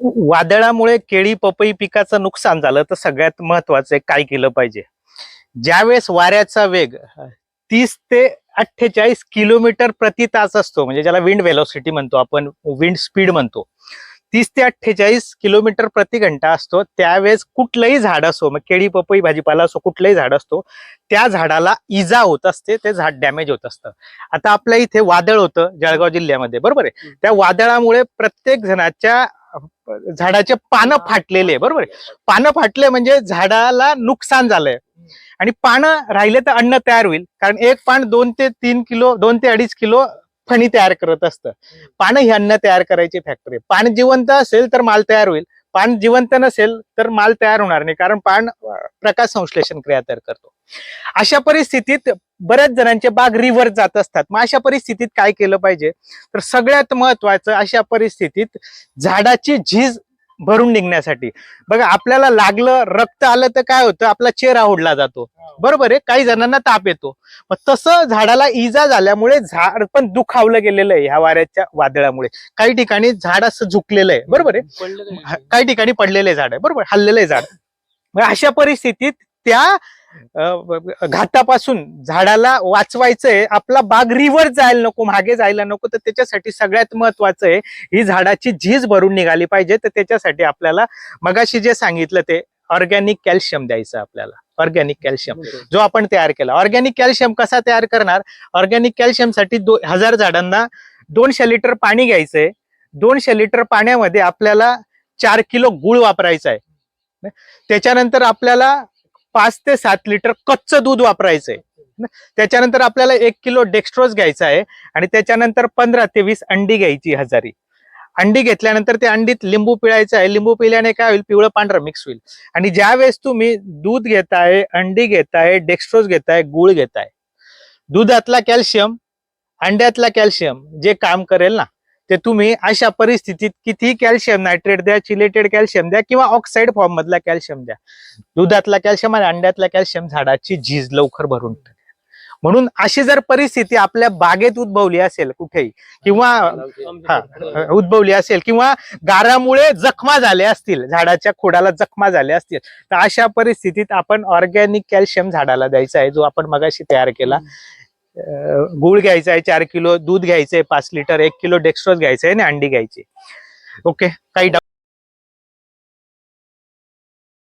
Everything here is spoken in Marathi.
वादळामुळे केळी पपई पिकाचं नुकसान झालं तर सगळ्यात महत्वाचं आहे काय केलं पाहिजे? ज्यावेळेस वाऱ्याचा वेग तीस ते अठ्ठेचाळीस किलोमीटर प्रति तास असतो म्हणजे ज्याला विंड वेलोसिटी म्हणतो आपण विंड स्पीड म्हणतो तीस ते अठ्ठेचाळीस किलोमीटर प्रति घंटा असतो त्यावेळेस कुठलंही झाड असो मग केळी पपई भाजीपाला असो कुठलंही झाड असतो त्या झाडाला इजा होत असते ते झाड डॅमेज होत असतं. आता आपल्या इथे वादळ होतं जळगाव जिल्ह्यामध्ये बरोबर आहे? त्या वादळामुळे प्रत्येक जणाच्या झाडाचे पानं फाटलेले बरोबर? पानं फाटले म्हणजे झाडाला नुकसान झालंय. आणि पानं राहिले तर अन्न तयार होईल. कारण एक पान दोन ते तीन किलो दोन ते अडीच किलो फणी तयार करत असतं. पानं ही अन्न तयार करायची फॅक्टरी पान जिवंत असेल तर माल तयार होईल. पान जिवंत नसेल तर माल तयार होणार नाही. कारण पान प्रकाश संश्लेषण क्रिया तयार करतो. अशा परिस्थितीत बऱ्याच जणांचे बाग रिव्हर जात असतात. मग अशा परिस्थितीत काय केलं पाहिजे? तर सगळ्यात महत्वाचं अशा परिस्थितीत झाडाची झीज भरून निघण्यासाठी. बघा आपल्याला लागलं रक्त आलं तर काय होतं? आपला चेहरा ओढला जातो. बरोबर आहे? काही जणांना ताप येतो. मग तसं झाडाला इजा झाल्यामुळे झाड पण दुखावलं गेलेलं आहे ह्या वाऱ्याच्या वादळामुळे. काही ठिकाणी झाड असं झुकलेलं आहे. बरोबर आहे? हा, काही ठिकाणी पडलेले झाड. आहे बरोबर? हल्लेलं आहे झाड. मग अशा परिस्थितीत त्या अ, घातापासून झाडाला वाचवायचंय आपला बाग रिव्हर जायला नको मागे जायला नको तर त्याच्यासाठी सगळ्यात महत्वाचं आहे ही झाडाची झीज भरून निघाली पाहिजे तर त्याच्यासाठी आपल्याला मगाशी जे सांगितलं ते ऑर्गॅनिक कॅल्शियम द्यायचं आपल्याला ऑर्गॅनिक कॅल्शियम. जो आपण तयार केला ऑर्गॅनिक कॅल्शियम कसा तयार करणार? ऑर्गॅनिक कॅल्शियमसाठी दो हजार झाडांना दोनशे लिटर पाणी घ्यायचंय दोनशे लिटर पाण्यामध्ये आपल्याला चार किलो गुळ वापरायचा आहे त्याच्यानंतर आपल्याला पाच ते सात लिटर कच्चं दूध वापरायचंय. त्याच्यानंतर आपल्याला एक किलो डेक्स्ट्रोज घ्यायचा आहे आणि त्याच्यानंतर पंधरा ते वीस अंडी घ्यायची हजारी. अंडी घेतल्यानंतर त्या अंडीत लिंबू पिळायचं आहे. लिंबू पिल्याने काय होईल? पिवळं पांढरं मिक्स होईल. आणि ज्या वेळेस तुम्ही दूध घेताय अंडी घेताय डेक्स्ट्रोज घेताय गुळ घेताय दुधातला कॅल्शियम अंड्यातला कॅल्शियम जे काम करेल ना ते तुम्ही अशा परिस्थितीत कितीही कॅल्शियम नायट्रेट द्या चिलेटेड कॅल्शियम द्या किंवा ऑक्साईड फॉर्म मधला कॅल्शियम द्या. दुधातला कॅल्शियम आणि अंड्यातला कॅल्शियम झाडाची झीज लवकर भरून म्हणून अशी जर परिस्थिती आपल्या बागेत उद्भवली असेल कुठेही किंवा उद्भवली असेल किंवा गारामुळे जखमा झाल्या असतील झाडाच्या खोडाला जखमा झाल्या असतील तर अशा परिस्थितीत आपण ऑर्गॅनिक कॅल्शियम झाडाला द्यायचा आहे जो आपण मगाशी तयार केला. गुळ घ्यायचा आहे चार किलो दूध घ्यायचंय पाच लिटर एक किलो डेक्स्ट्रोज घ्यायचंय आणि अंडी घ्यायची ओके काही?